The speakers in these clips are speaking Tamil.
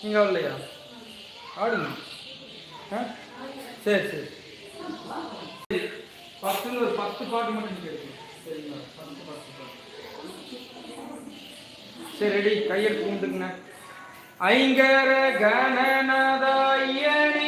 நீங்கள் வரலையா? ஆடுங்க. ஆ? சரி சரி. பத்தில் ஒரு பத்து பாட்டு மட்டும் கேட்குங்க சரிங்களா? பத்து பாட்டு சரி ரெடி. கையெழுத்து கும்பிட்டுக்குண்ணே ஐங்கர கணநாதாயணி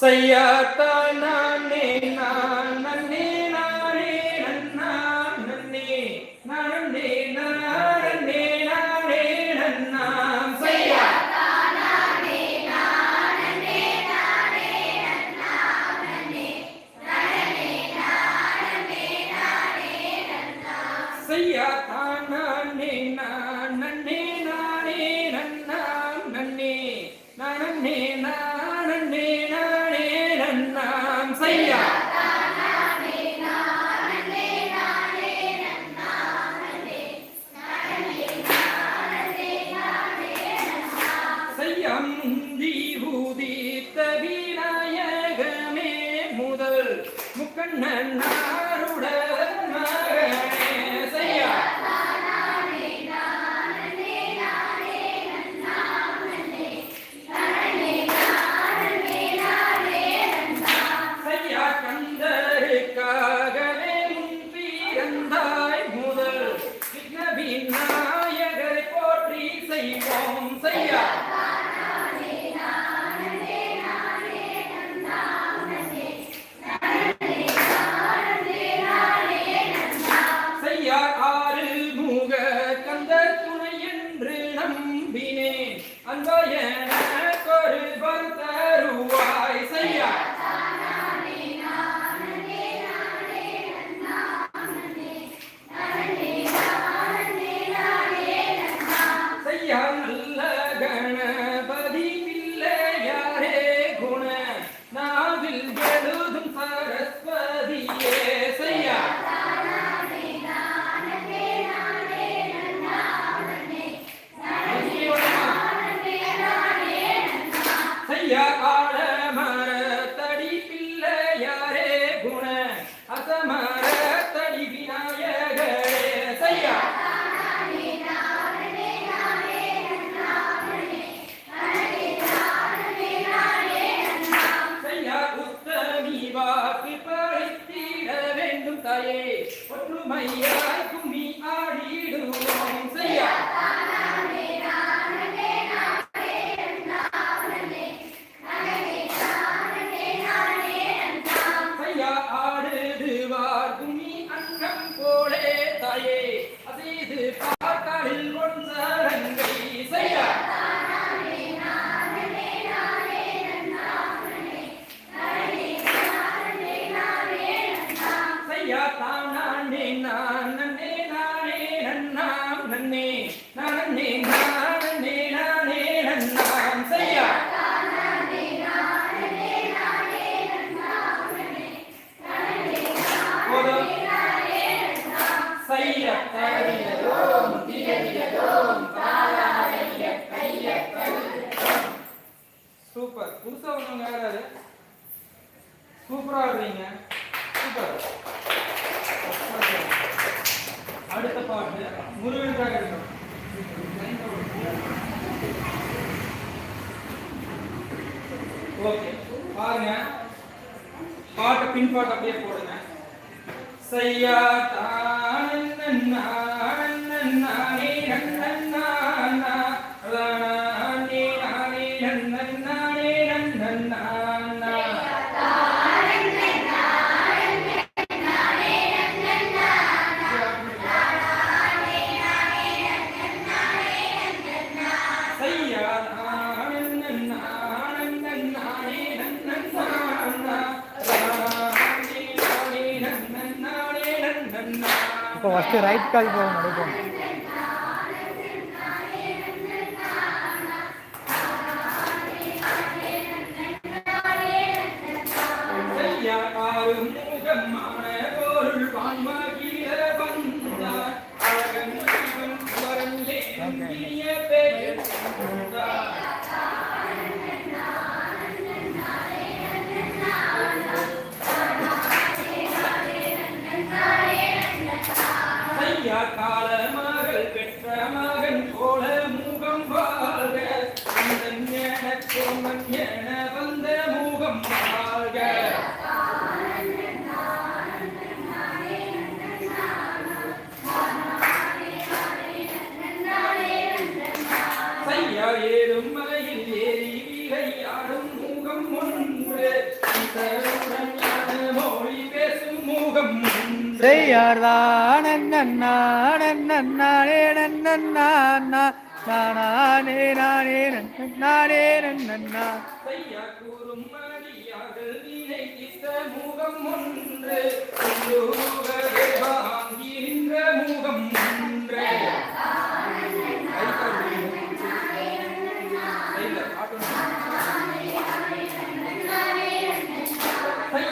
Sayata பாட்டு பின் பாட்டு அப்படியே போடுங்க செய்யா தான் राइट कल नड़को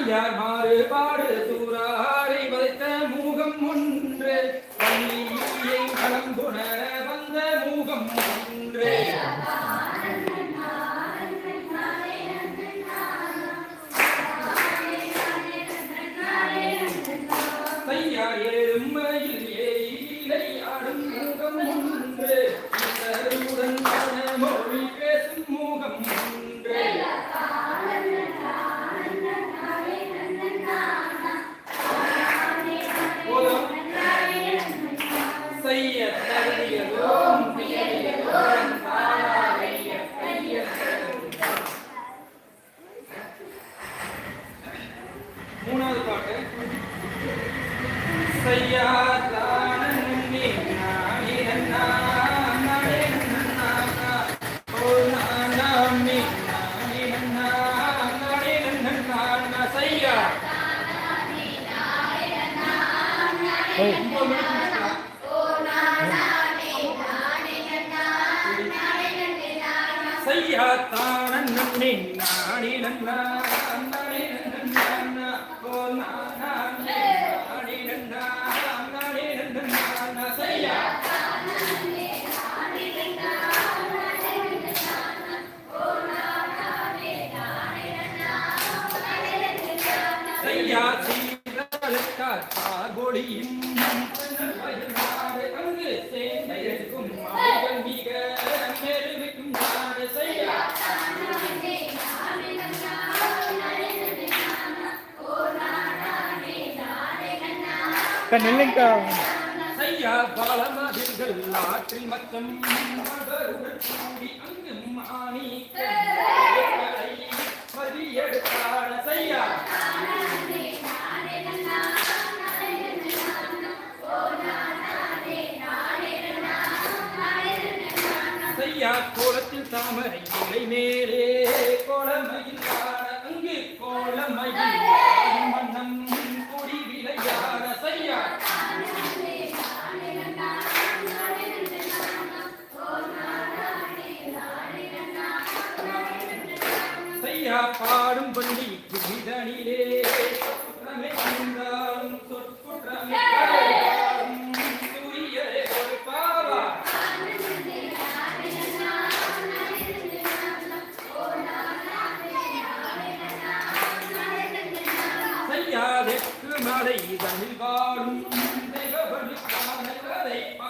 யார் மாறுபாடு அக்கா நில்லுங்கக்கா. ஐயா பாலமாதிர்கள்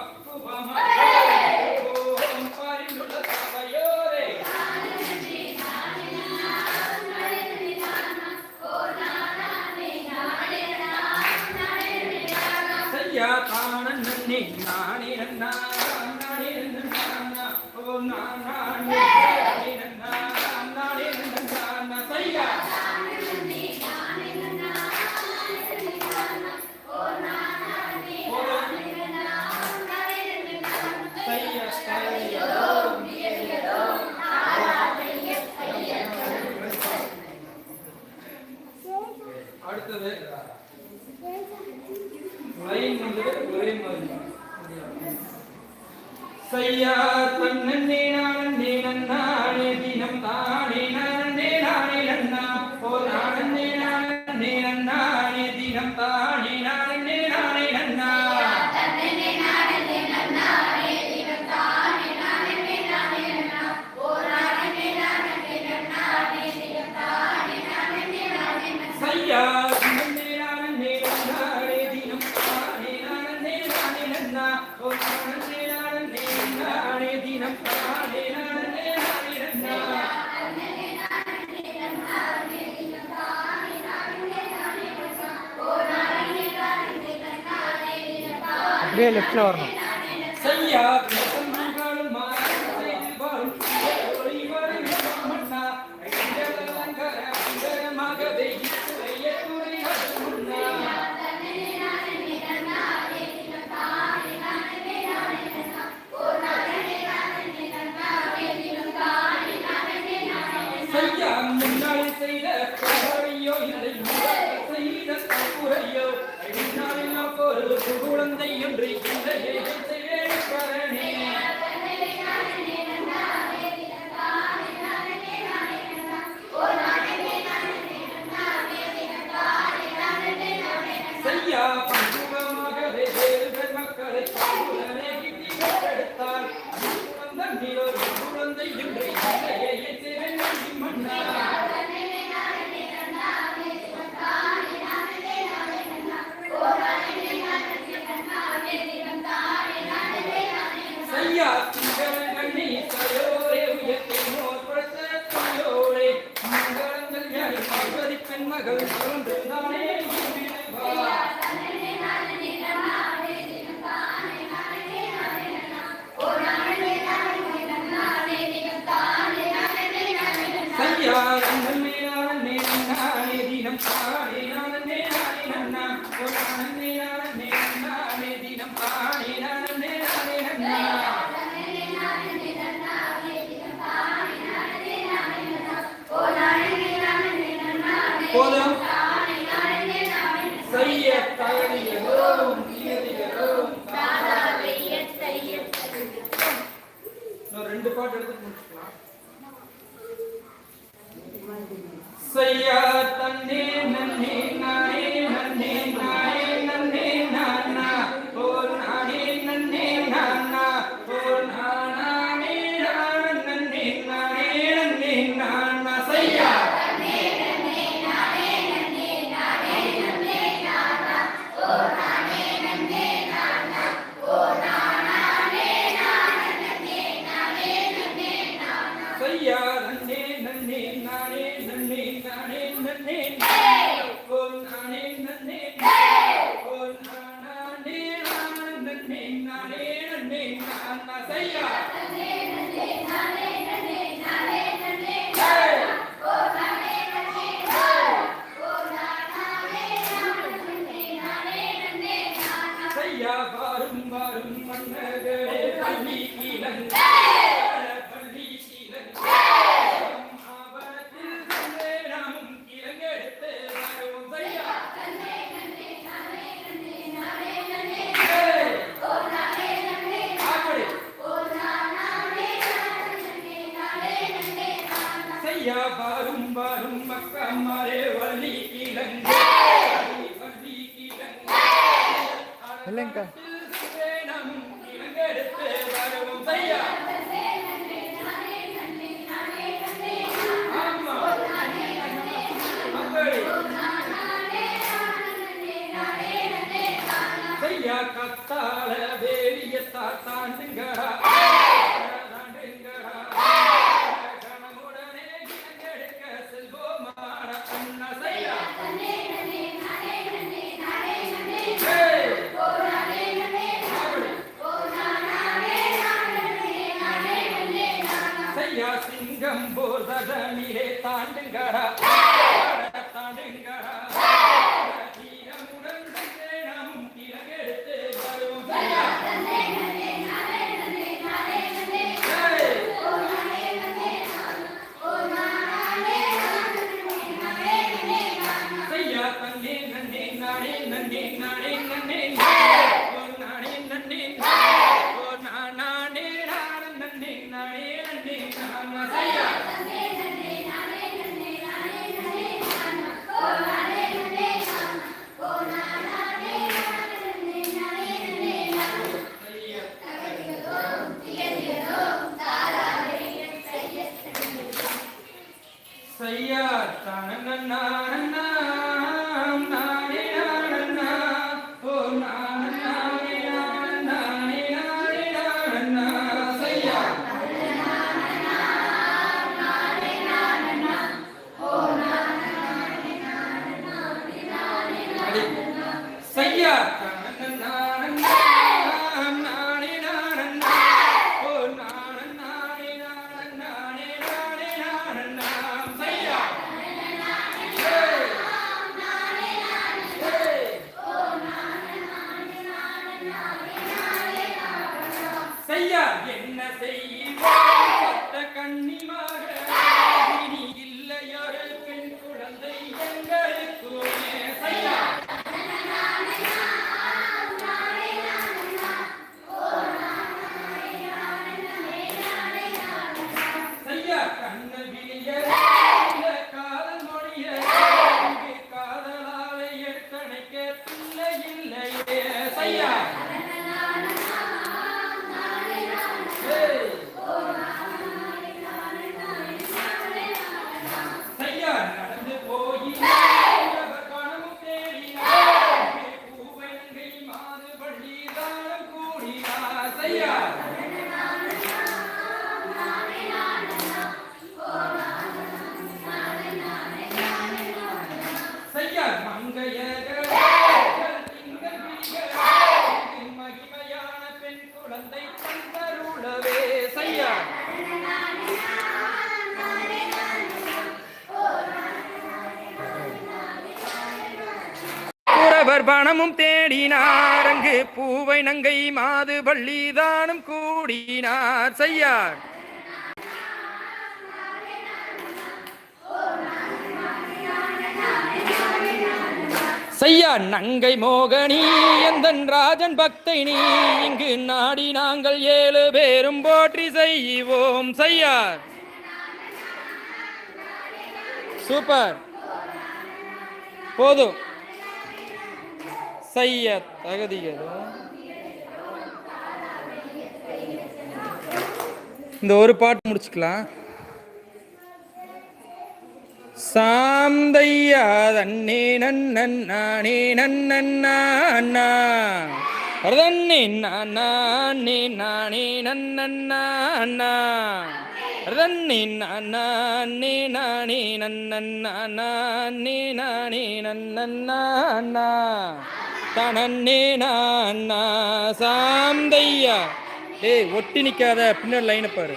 Come on. Bello, Florno. நானே சையா தனனா நானே புறவர் தேடினார். அங்கு பூவை நங்கை மாது பள்ளி தானும் கூடினார். செய்யார். செய்யா நங்கை மோகனி எந்தன் ராஜன் பக்தை நீ இங்கு நாடி நாங்கள் ஏழு பேரும் போற்றி செய்வோம். செய்யார். சூப்பர். போதும். செய்ய தகுதிகள் இந்த ஒரு பாட்டு முடிச்சுக்கலாம். சாந்தையா தன்னே நன்னன் நானே நன்னன் நானா. தன்னே நானே நானே நன்னன் நானா. தன்னே நானே நானே நன்னன் நானே. நானே நன்னன் நானா. தனன்னே நான் சாந்தையா டேய் ஒட்டி நிக்காத பின்னாடி லைனை பாரு.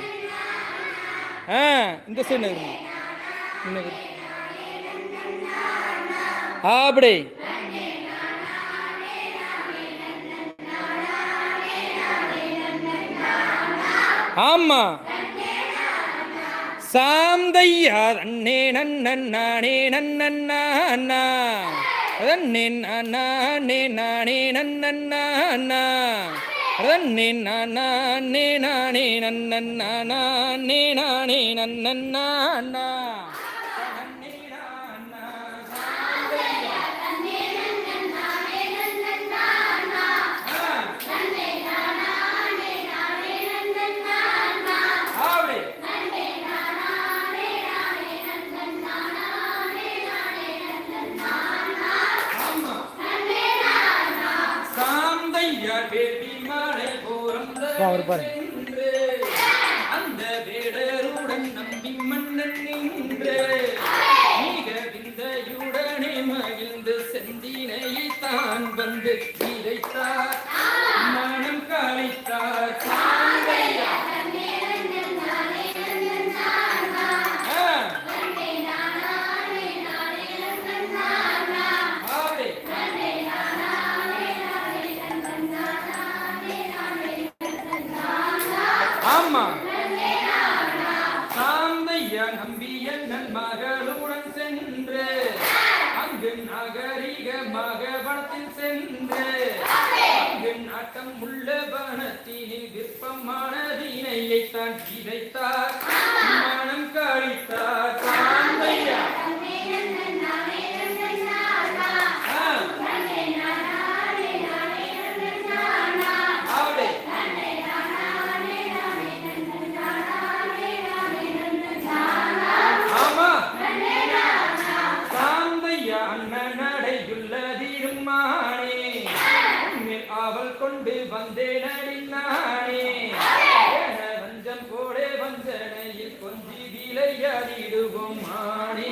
ஆ இந்த சைடு இருக்கு இன்னும் ஆமா. சாந்தையா அண்ணே நன்னே நானே. நன்னன் நானா அதன்னே நானே நானே நன்னன் நானா அதன்னே நானே நானே நன்னன் நானே நானே ஆமா கொஞ்சி விளையாடிடுவோம் ஆடி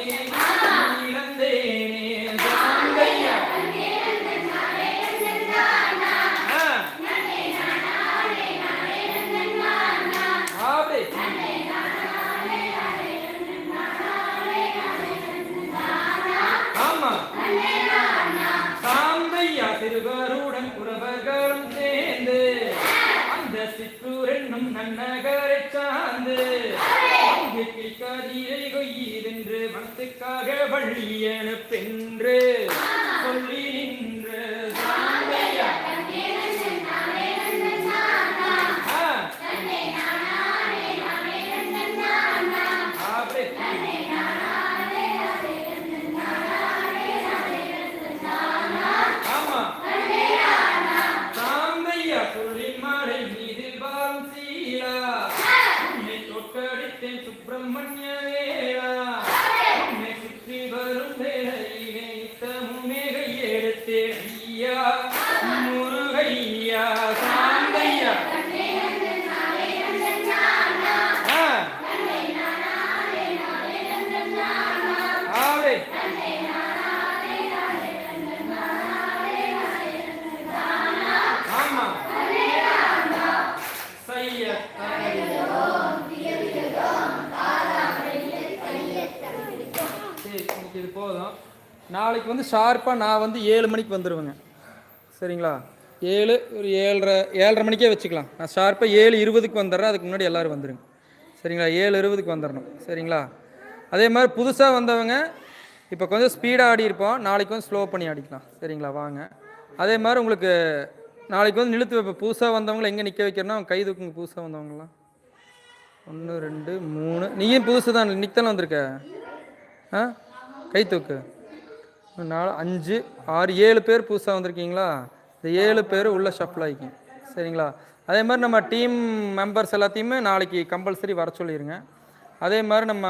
வழி அனுப்பென்று ஷார்ப்பாக நான் வந்து ஏழு மணிக்கு வந்துடுவேங்க சரிங்களா? ஏழு ஒரு ஏழரை ஏழரை மணிக்கே வச்சுக்கலாம். நான் ஷார்ப்பாக ஏழு இருபதுக்கு வந்துடுறேன். அதுக்கு முன்னாடி எல்லோரும் வந்துடுங்க சரிங்களா? ஏழு இருபதுக்கு வந்துடணும். சரிங்களா? அதே மாதிரி புதுசாக வந்தவங்க இப்போ கொஞ்சம் ஸ்பீடாக ஆடி இருப்போம். நாளைக்கு வந்து ஸ்லோ பண்ணி ஆடிக்கலாம். சரிங்களா? வாங்க. அதே மாதிரி உங்களுக்கு நாளைக்கு வந்து நிறுத்து வைப்போம். புதுசாக வந்தவங்களை எங்கே நிற்க வைக்கிறேன்னா அவங்க கை தூக்குங்க. புதுசாக வந்தவங்களாம் ஒன்று ரெண்டு மூணு. நீயும் புதுசு தான் நிற்கலாம் வந்திருக்க. ஆ? கை தூக்கு. நாலு அஞ்சு ஆறு ஏழு பேர் புதுசாக வந்திருக்கீங்களா? இந்த ஏழு பேர் உள்ள ஷஃபில் ஆகிக்கும் சரிங்களா? அதே மாதிரி நம்ம டீம் மெம்பர்ஸ் எல்லாத்தையுமே நாளைக்கு கம்பல்சரி வர சொல்லிடுங்க அதே மாதிரி நம்ம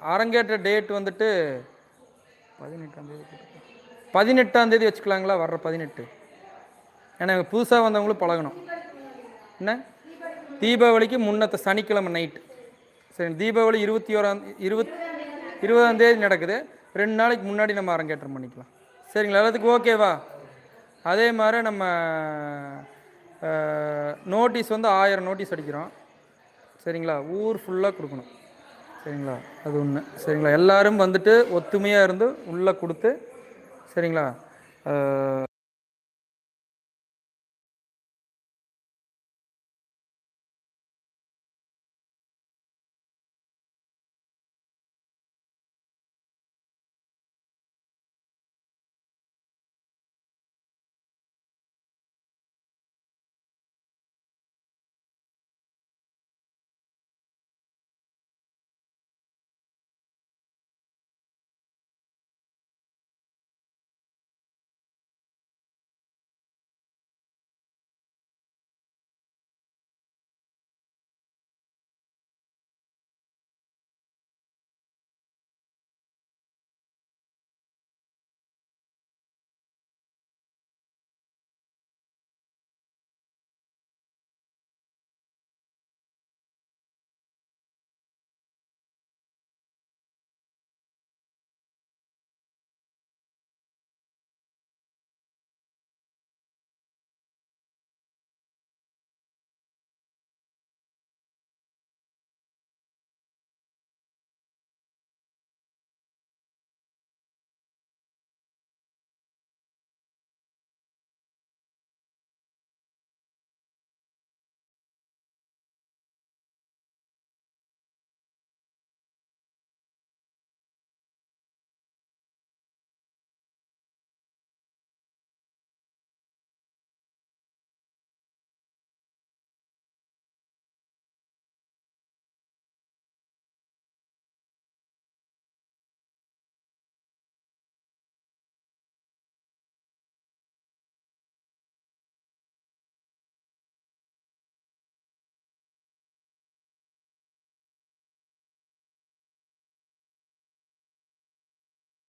அரங்கேற்ற டேட் வந்துட்டு பதினெட்டாம் தேதி பதினெட்டாம் தேதி வச்சுக்கலாங்களா? வர்ற பதினெட்டு. ஏன்னா புதுசாக வந்தவங்களும் பழகணும். என்ன? தீபாவளிக்கு முன்னத்த சனிக்கிழமை நைட்டு சரி தீபாவளி இருபத்தி ஓராம் இருபத் இருபதாம் தேதி நடக்குது. ரெண்டு நாளைக்கு முன்னாடி நம்ம அரங்கேற்றம் பண்ணிக்கலாம். சரிங்களா? எல்லாத்துக்கும் ஓகேவா அதே மாதிரி நம்ம நோட்டீஸ் வந்து ஆயிரம் நோட்டீஸ் அடிக்கிறோம். சரிங்களா? ஊர் ஃபுல்லாக கொடுக்கணும். சரிங்களா? அது ஒன்று சரிங்களா? எல்லாரும் வந்துட்டு ஒத்துமையாக இருந்து உள்ளே கொடுத்து சரிங்களா?